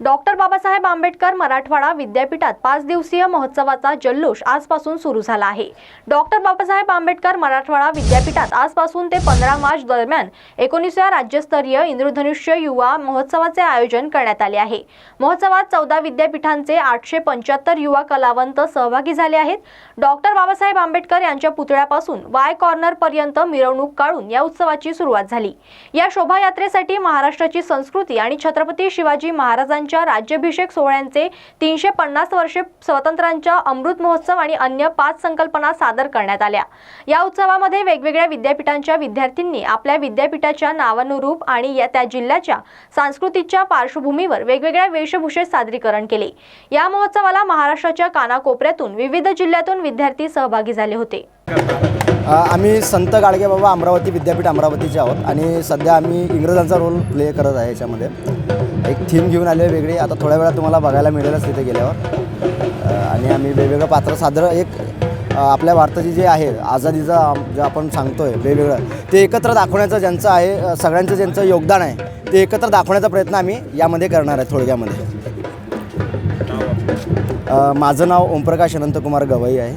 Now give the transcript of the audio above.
Doctor Babasaheb Ambedkar Marathwada विद्यापीठात पाच दिवसीय महोत्सवाचा जल्लोष आजपासून सुरू झाला आहे. डॉक्टर बाबासाहेब आंबेडकर मराठवाडा विद्यापीठात आजपासून ते पंधरा मार्च दरम्यान एकोणीसव्या राज्यस्तरीय इंद्रधनुष्य युवा महोत्सवाचे आयोजन करण्यात आले आहे. महोत्सवात चौदा विद्यापीठांचे आठशे पंच्याहत्तर युवा कलावंत सहभागी झाले आहेत. डॉक्टर बाबासाहेब आंबेडकर यांच्या पुतळ्यापासून वाय कॉर्नर पर्यंत मिरवणूक काढून या उत्सवाची सुरुवात झाली. या शोभायात्रेसाठी महाराष्ट्राची संस्कृती आणि छत्रपती शिवाजी यांच्या राज्याभिषेक सोहळ्यांचे तीनशे पन्नास वर्षे स्वातंत्र्यांच्या अमृत महोत्सव आणि अन्य पाच संकल्पना सादर करण्यात आल्या. या उत्सवामध्ये वेगवेगळ्या विद्यापीठांच्या विद्यार्थ्यांनी आपल्या विद्यापीठाच्या नावानुरूप आणि या त्या जिल्ह्याच्या सांस्कृतिकच्या पार्श्वभूमीवर वेगवेगळ्या वेशभूषेत सादरीकरण केले. या महोत्सवाला महाराष्ट्राच्या कानाकोपऱ्यातून विविध जिल्ह्यातून विद्यार्थी सहभागी झाले होते. आम्ही संत गाडगे बाबा अमरावती विद्यापीठ अमरावतीचे आहोत आणि सध्या आम्ही इंग्रजांचा रोल प्ले करत आहे याच्यामध्ये. एक थीम घेऊन आले वेगळी. आता थोड्या वेळात तुम्हाला बघायला मिळेलच तिथे गेल्यावर. आणि आम्ही वेगवेगळं पात्र सादर एक आपल्या भारताची जे आहे आझादीचा जे आपण सांगतोय वेगवेगळं ते एकत्र दाखवण्याचं ज्यांचं आहे सगळ्यांचं ज्यांचं योगदान आहे ते एकत्र दाखवण्याचा प्रयत्न आम्ही यामध्ये करणार आहे थोडक्यामध्ये. माझं नाव ओमप्रकाश अनंतकुमार गवई आहे.